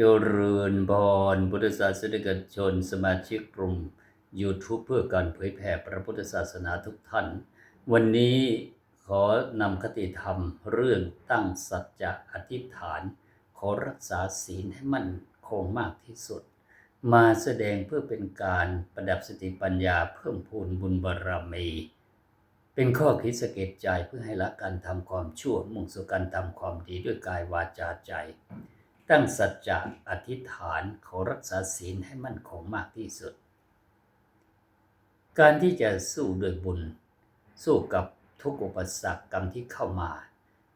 เจริญพรพุทธศาสนิกชน สมาชิกกลุ่ม YouTube เพื่อการเผยแผ่พระพุทธศาสนาทุกท่าน วันนี้ขอนำคติธรรมเรื่องตั้งสัจจะอธิษฐาน ขอรักษาศีลให้มั่นคงมากที่สุด มาแสดงเพื่อเป็นการประดับสติปัญญาเพิ่มพูนบุญบารรมี เป็นข้อคิดสะเก็ดใจเพื่อให้ละการทำความชั่วมุ่งสู่การทำความดีด้วยกายวาจาใจ ตั้งสัจจะอธิษฐานขอรักษาศีลให้มั่นคงมากที่สุด การที่จะสู้ด้วยบุญ สู้กับทุกอุปสรรคกรรมที่เข้ามา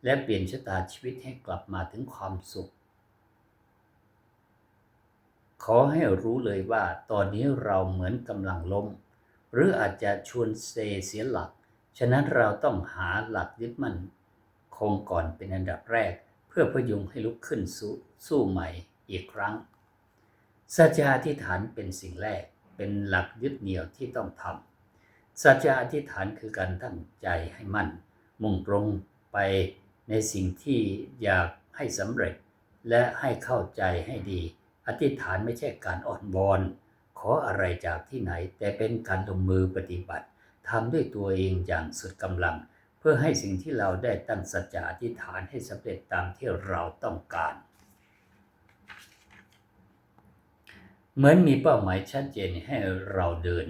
และเปลี่ยนชะตาชีวิตให้กลับมาถึงความสุข ขอให้รู้เลยว่าตอนนี้เราเหมือนกำลังล้ม หรืออาจจะชวนเซเสียหลัก ฉะนั้นเราต้องหาหลักยึดมั่นคงก่อนเป็นอันดับแรก เพื่อพยุงให้ลุกขึ้นสู้สู้ใหม่อีกครั้ง สัจจะอธิษฐานเป็นสิ่งแรก เป็นหลักยึดเหนี่ยวที่ต้องทำสัจจะอธิษฐานคือการตั้งใจให้มั่น มุ่งตรงไปในสิ่งที่อยากให้สำเร็จ และให้เข้าใจให้ดี อธิษฐานไม่ใช่การอ่อนวอน ขออะไรจากที่ไหน แต่เป็นการลงมือปฏิบัติทำด้วยตัวเองอย่างสุดกำลัง เพื่อให้สิ่งที่เราได้ตั้งสัจจะอธิษฐานให้สำเร็จตามที่เราต้องการ เหมือนมีเป้าหมายชัดเจนให้เราเดิน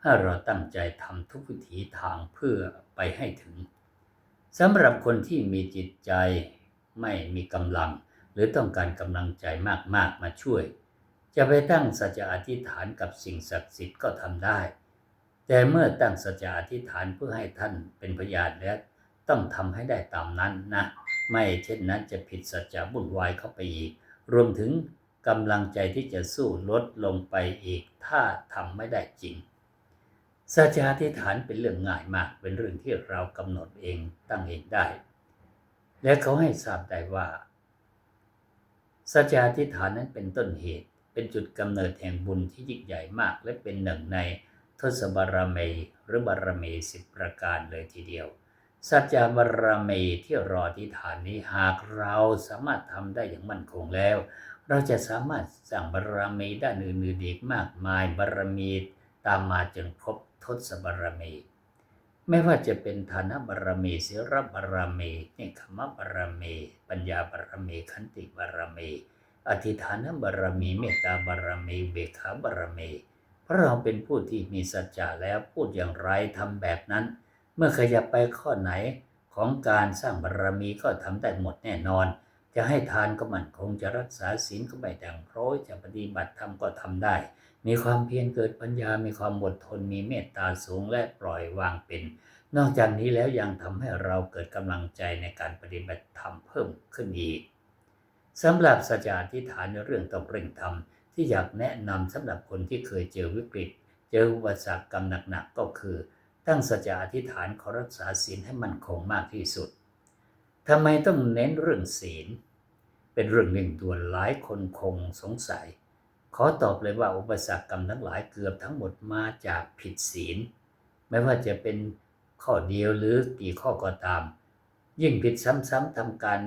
ถ้าเราตั้งใจทำทุกวิถีทางเพื่อไปให้ถึงสำหรับคนที่มีจิตใจไม่มีกำลัง หรือต้องการกำลังใจมากๆมาช่วย จะไปตั้งสัจจะอธิษฐานกับสิ่งศักดิ์สิทธิ์ก็ทำได้ แต่เมื่อตั้งสัจจะอธิษฐานเพื่อให้ท่านเป็นพยานแล้วต้องทำให้ได้ตามนั้นนะ ไม่เช่นนั้นจะผิดสัจจะบุ่นวายเข้าไปอีก รวมถึงกำลังใจที่จะสู้ลดลงไปอีก ถ้าทำไม่ได้จริงสัจจะอธิษฐานเป็นเรื่องง่ายมาก เป็นเรื่องที่เรากำหนดเองตั้งเองได้ และเขาให้ทราบได้ว่าสัจจะอธิษฐานนั้นเป็นต้นเหตุ เป็นจุดกำเนิดแห่งบุญที่ยิ่งใหญ่มาก และเป็นหนึ่งใน ทศบารมีหรือบารมีสิบประการเลยทีเดียว สัจจบารมีที่รออธิษฐานนี้หากเราสามารถทำได้อย่างมั่นคงแล้ว เราจะสามารถสร้างบารมีด้านอื่นๆอีกมากมายบารมีตามมาจนครบทศบารมีไม่ว่าจะเป็นฐานบารมีศีลบารมีเนคขมบารมีปัญญาบารมีขันติบารมีอธิฐานบารมีเมตตาบารมีเบขาบารมี เราเป็นผู้ที่มีสัจจะแล้วพูดอย่างไรทำแบบนั้น เมื่อขยับไปข้อไหนของการสร้างบารมีก็ทำได้หมดแน่นอน จะให้ทานก็มันคงจะรักษาศีลก็ไม่ดังโพร้อยจะปฏิบัติธรรมก็ทำได้ มีความเพียรเกิดปัญญา มีความอดทน มีเมตตาสูงและปล่อยวางเป็น นอกจากนี้แล้วยังทำให้เราเกิดกำลังใจในการปฏิบัติธรรมเพิ่มขึ้นอีกสำหรับสัจจะอธิษฐานในเรื่องต้องเร่งทำ ที่อยากแนะนำสำหรับคนที่เคยเจอวิกฤต เจออุปสรรคกรรมหนักๆก็คือ ตั้งสัจจะอธิษฐานขอรักษาศีลให้มั่นคงมากที่สุดทำไมต้องเน้นเรื่องศีล เป็นเรื่องหนึ่งด่วนหลายคนคงสงสัย ขอตอบเลยว่าอุปสรรคกรรมทั้งหลายเกือบทั้งหมดมาจากผิดศีล ไม่ว่าจะเป็นข้อเดียวหรือกี่ข้อก็ตาม ยิ่งผิดซ้ำๆทำการ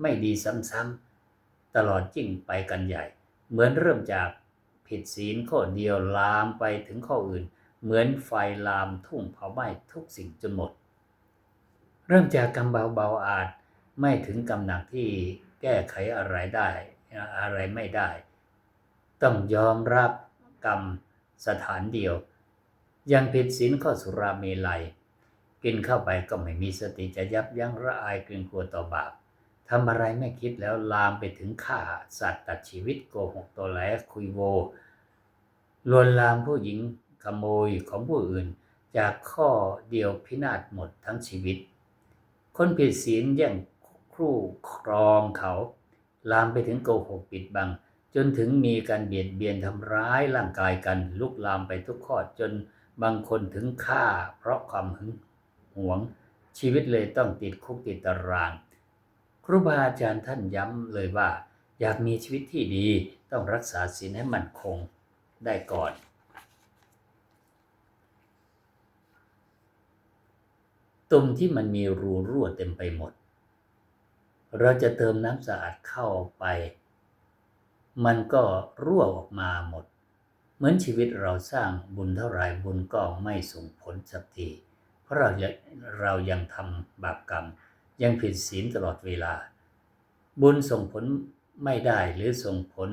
ไม่ดีซ้ำๆตลอดยิ่งไปกันใหญ่ เหมือนเริ่มจากผิดศีลข้อเดียวลามไปถึงข้ออื่น เหมือนไฟลามทุ่งเผาไหม้ทุกสิ่งจนหมด เริ่มจากกรรมเบาๆอาจไม่ถึงกรรมหนักที่แก้ไขอะไรได้อะไรไม่ได้ ต้องยอมรับกรรมสถานเดียว ยังผิดศีลข้อสุราเมลัย กินเข้าไปก็ไม่มีสติจะยับยั้งระอายเกรงกลัวต่อบาป ทำอะไรไม่คิดแล้วลามไปถึงฆ่าสัตว์ตัดชีวิตโกหกตัวแหลคุยโวลวนลามผู้หญิงขโมยของผู้อื่น จากข้อเดียวพินาศหมดทั้งชีวิต คนผิดศีลแย่งครู่ครองเขา ลามไปถึงโกหกปิดบัง จนถึงมีการเบียดเบียนทำร้ายร่างกายกัน ลุกลามไปทุกข้อจนบางคนถึงฆ่าเพราะความหึงหวง ชีวิตเลยต้องติดคุกติดตาราง ครูบาอาจารย์ท่านย้ำเลยว่า อยากมีชีวิตที่ดีต้องรักษาศีลให้มั่นคงได้ก่อน ตุ่มที่มันมีรูรั่วเต็มไปหมด เราจะเติมน้ำสะอาดเข้าไป มันก็รั่วออกมาหมด เหมือนชีวิตเราสร้างบุญเท่าไหร่บุญก็ไม่ส่งผลสักทีเพราะเราเรายังทำบาปกรรม ยังผิดศีลตลอดเวลา บุญส่งผลไม่ได้หรือส่งผล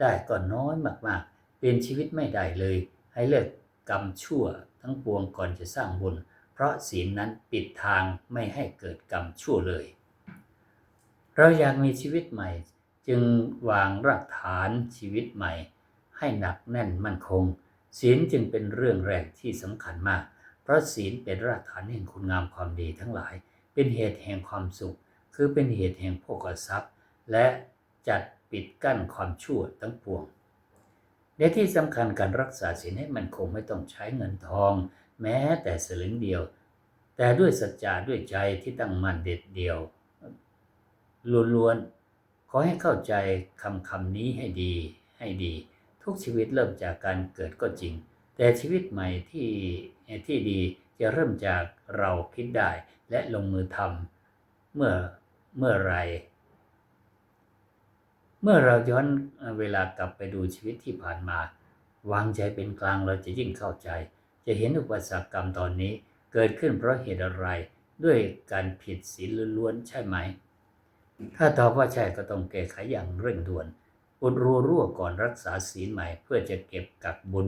ได้ก็น้อยมากๆ เป็นชีวิตไม่ได้เลย ให้เลิกกรรมชั่วทั้งปวงก่อนจะสร้างบุญ เพราะศีลนั้นปิดทางไม่ให้เกิดกรรมชั่วเลย เราอยากมีชีวิตใหม่ จึงวางรากฐานชีวิตใหม่ ให้หนักแน่นมั่นคง ศีลจึงเป็นเรื่องแรกที่สำคัญมาก เพราะศีลเป็นรากฐานแห่งคุณงามความดีทั้งหลาย เป็นเหตุแห่งความสุข คือเป็นเหตุแห่งโภคทรัพย์ และจัดปิดกั้นความชั่วทั้งปวงในที่สำคัญการรักษาศีลให้มันคงไม่ต้องใช้เงินทอง แม้แต่สลึงเดียว แต่ด้วยสัจจะด้วยใจที่ตั้งมั่นเด็ดเดียวล้วนๆขอให้เข้าใจคำคำนี้ให้ดีให้ดี ทุกชีวิตเริ่มจากการเกิดก็จริง แต่ชีวิตใหม่ที่ที่ดี จะเริ่มจากเราคิดได้และลงมือทำเมื่อเมื่อไร เมื่อเราย้อนเวลากลับไปดูชีวิตที่ผ่านมา วางใจเป็นกลางเราจะยิ่งเข้าใจ จะเห็นอุปสรรคกรรมตอนนี้เกิดขึ้นเพราะเหตุอะไรด้วยการผิดศีลล้วนใช่ไหม ถ้าตอบว่าใช่ก็ต้องแก้ไขอย่างเร่งด่วนอุดรูรั่วก่อนรักษาศีลใหม่ เพื่อจะเก็บกักบุญ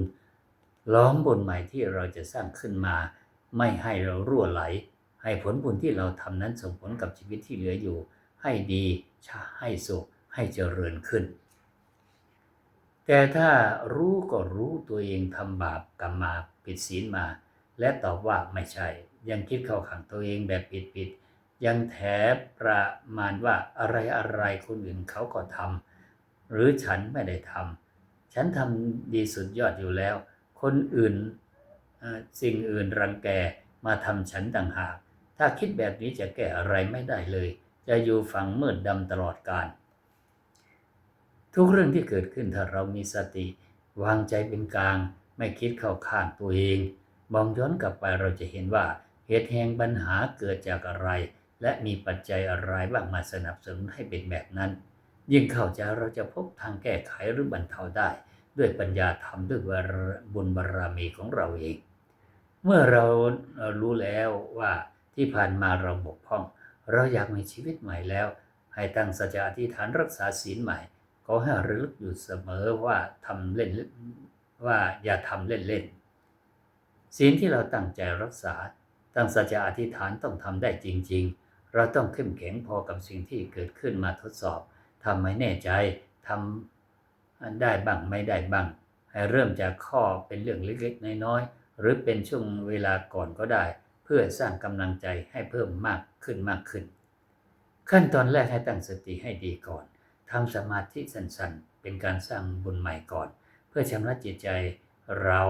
ล้อมบุญใหม่ที่เราจะสร้างขึ้นมา ไม่ให้เรารั่วไหล ให้ผลบุญที่เราทำนั้นส่งผลกับชีวิตที่เหลืออยู่ ให้ดีชาให้สุข ให้เจริญขึ้น แต่ถ้ารู้ก็รู้ตัวเองทำบาปกรรมมาผิดศีลมา และตอบว่าไม่ใช่ ยังคิดเข้าขังตัวเองแบบผิดๆยังแถประมาณว่าอะไรอะไรคนอื่นเขาก็ทำหรือฉันไม่ได้ทำฉันทำดีสุดยอดอยู่แล้ว คนอื่น สิ่งอื่นรังแกมาทำฉันต่างหาก ถ้าคิดแบบนี้จะแก้อะไรไม่ได้เลย จะอยู่ฝังมืดดำตลอดกาลทุกเรื่องที่เกิดขึ้นถ้าเรามีสติ วางใจเป็นกลาง ไม่คิดเข้าข้างตัวเอง มองย้อนกลับไปเราจะเห็นว่าเหตุแห่งปัญหาเกิดจากอะไร และมีปัจจัยอะไรบ้างมาสนับสนุนให้เป็นแบบนั้น ยิ่งเข้าใจเราจะพบทางแก้ไขหรือบรรเทาได้ ด้วยปัญญาธรรมด้วยบุญบารรมีของเราเอง เมื่อเรารู้แล้วว่าที่ผ่านมาเราบกพร่อง เราอยากมีชีวิตใหม่แล้ว ให้ตั้งสัจจะอธิษฐานรักษาศีลใหม่ขอให้ระลึกอยู่เสมอว่าทำเล่นว่าอย่าทำเล่นๆศีลที่เราตั้งใจรักษา ตั้งสัจจะอธิษฐานต้องทำได้จริง ๆ เราต้องเข้มแข็งพอกับสิ่งที่เกิดขึ้นมาทดสอบทำไม่แน่ใจทำได้บ้างไม่ได้บ้างให้เริ่มจากข้อเป็นเรื่องเล็กๆ น้อยๆ หรือเป็นช่วงเวลาก่อนก็ได้ เพื่อสร้างกำลังใจให้เพิ่มมากขึ้นมากขึ้น ขั้นตอนแรกให้ตั้งสติให้ดีก่อนทำสมาธิสั้นๆ เป็นการสร้างบุญใหม่ก่อน เพื่อชำระจิตใจเรา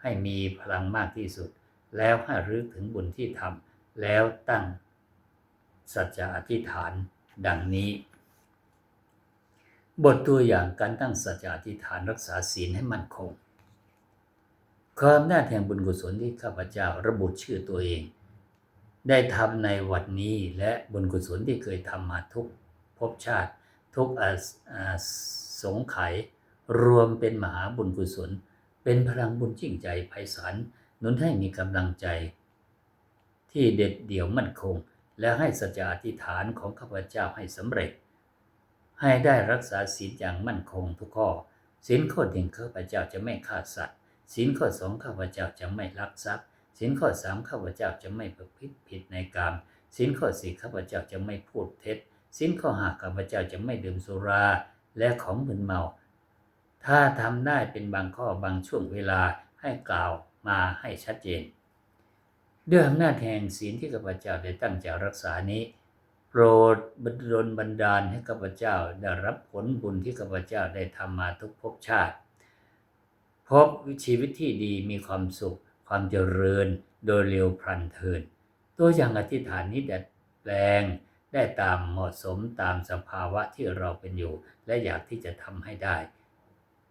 ให้มีพลังมากที่สุด แล้วให้รึกถึงบุญที่ทำแล้วตั้งสัจจะอธิษฐานดังนี้ บทตัวอย่างการตั้งสัจจะอธิษฐานรักษาศีลให้มั่นคง ความน่าแห่งบุญกุศลที่ข้าพเจ้าระบุชื่อตัวเอง ได้ทำในวันนี้และบุญกุศลที่เคยทำมาทุกภพชาติทุกสงไขยรวมเป็นมหาบุญกุศล เป็นพลังบุญยิ่งใจไพศาลนุนให้มีกำลังใจ ที่เด็ดเดี่ยวมั่นคง และให้สัจจะอธิษฐานของข้าพเจ้าให้สำเร็จ ให้ได้รักษาศีลอย่างมั่นคงทุกข้อศีลข้อหนึ่งข้าพเจ้าจะไม่ฆ่าสัตว์ ศีลข้อสองข้าพเจ้าจะไม่ลักทรัพย์ศีลข้อสามข้าพเจ้าจะไม่ประพฤติผิดในกามศีลข้อสี่ข้าพเจ้าจะไม่พูดเท็จสิ้นข้อหาข้าพเจ้าจะไม่ดื่มสุราและของมึนเมา ถ้าทำได้เป็นบางข้อบางช่วงเวลาให้กล่าวมาให้ชัดเจน ด้วยอำนาจแห่งศีลที่ข้าพเจ้าได้ตั้งใจรักษานี้ โปรดบันดลบันดาลให้ข้าพเจ้าได้รับผลบุญที่ข้าพเจ้าได้ทำมาทุกภพชาติ พบชีวิตที่ดีมีความสุข ความเจริญโดยเร็วพลันเทิน ตัวอย่างอธิษฐานนี้ดัดแปลงได้ตามเหมาะสมตามสภาวะที่เราเป็นอยู่ และอยากที่จะทำให้ได้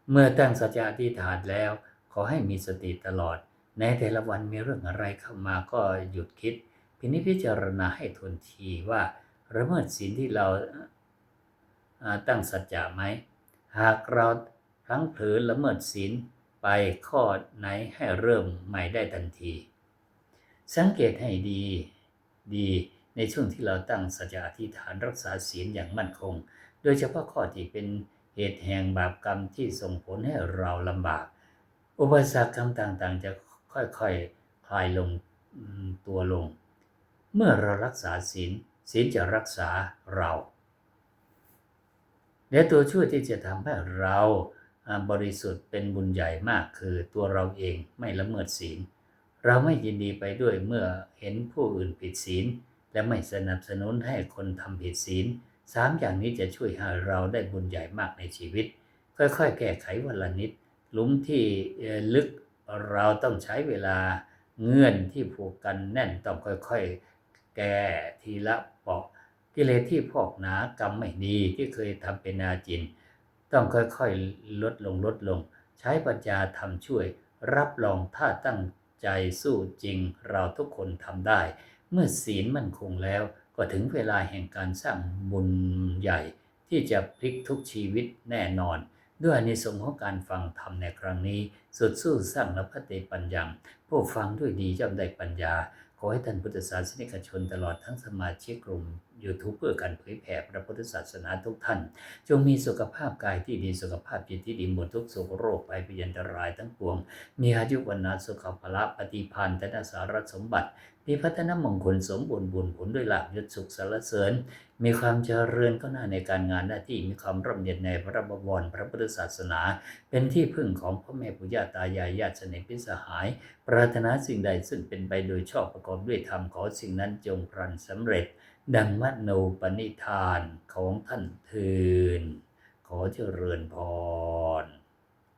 เมื่อตั้งสัจจะอธิษฐานแล้ว ขอให้มีสติตลอด ในแต่ละวันมีเรื่องอะไรเข้ามาก็หยุดคิด พินิจพิจารณาให้ทนทีว่าระเมิดศีลที่เราตั้งสัจจะไหม หากเราพลั้งเผลอละเมิดศีล ไปข้อไหนให้เริ่มใหม่ได้ทันที สังเกตให้ดีดีในช่วงที่เราตั้งสัจจะอธิษฐานรักษาศีลอย่างมั่นคง โดยเฉพาะข้อที่เป็นเหตุแห่งบาปกรรมที่ส่งผลให้เราลำบาก อุปสรรคกรรมต่างๆ จะค่อยๆคคลายลงตัวลง เมื่อเรารักษาศีลศีลจะรักษาเรา และตัวช่วยที่จะทำให้เรา บริสุทธิ์เป็นบุญใหญ่มากคือตัวเราเองไม่ละเมิดศีล เราไม่ยินดีไปด้วยเมื่อเห็นผู้อื่นผิดศีล และไม่สนับสนุนให้คนทำผิดศีลสามอย่างนี้จะช่วยให้เราได้บุญใหญ่มากในชีวิต ค่อยๆ แก้ไขวันละนิดหลุมที่ลึกเราต้องใช้เวลาเงื่อนที่ผูกกันแน่นต้องค่อยๆ แก้ทีละเปาะกิเลสที่พอกหนากรรมไม่ดีที่เคยทำเป็นอาจิน ต้องค่อยๆ ลดลงลดลง ใช้ปัญญาทำช่วย รับรองถ้าตั้งใจสู้จริง เราทุกคนทำได้ เมื่อศีลมั่นคงแล้ว ก็ถึงเวลาแห่งการสร้างบุญใหญ่ ที่จะพลิกทุกชีวิตแน่นอน ด้วยอนิสงส์ของการฟังธรรมในครั้งนี้ สุดสู้สร้างนพเตปัญญังผู้ฟังด้วยดีย่อมได้ปัญญา ขอให้ท่านพุทธศาสนิกชนตลอดทั้งสมาชิกกลุ่ม ยูทูบเพื่อการเผยแผ่พระพุทธศาสนาทุกท่าน จงมีสุขภาพกายที่ดีสุขภาพจิตที่ดีหมดทุกโศกโรคภัยพยันตรายทั้งปวง มีอายุวันนาสุขภละปฏิพันธ์ธนสารสมบัติ มีพัฒนมงคลสมบูรณ์บุญผลด้วยหลาภยศสุขสารเสริญ มีความเจริญก้าวหน้าในการงานหน้าที่มีความร่มเย็นในพระบวรพระพุทธศาสนา เป็นที่พึ่งของพ่อแม่ปู่ย่าตายายญาติสนิทพิสหาย ปรารถนาสิ่งใดซึ่งเป็นไปโดยชอบประกอบด้วยธรรมขอสิ่งนั้นจงพลันสำเร็จ ดังมโนปณิธานของท่านเทินขอเจริญพร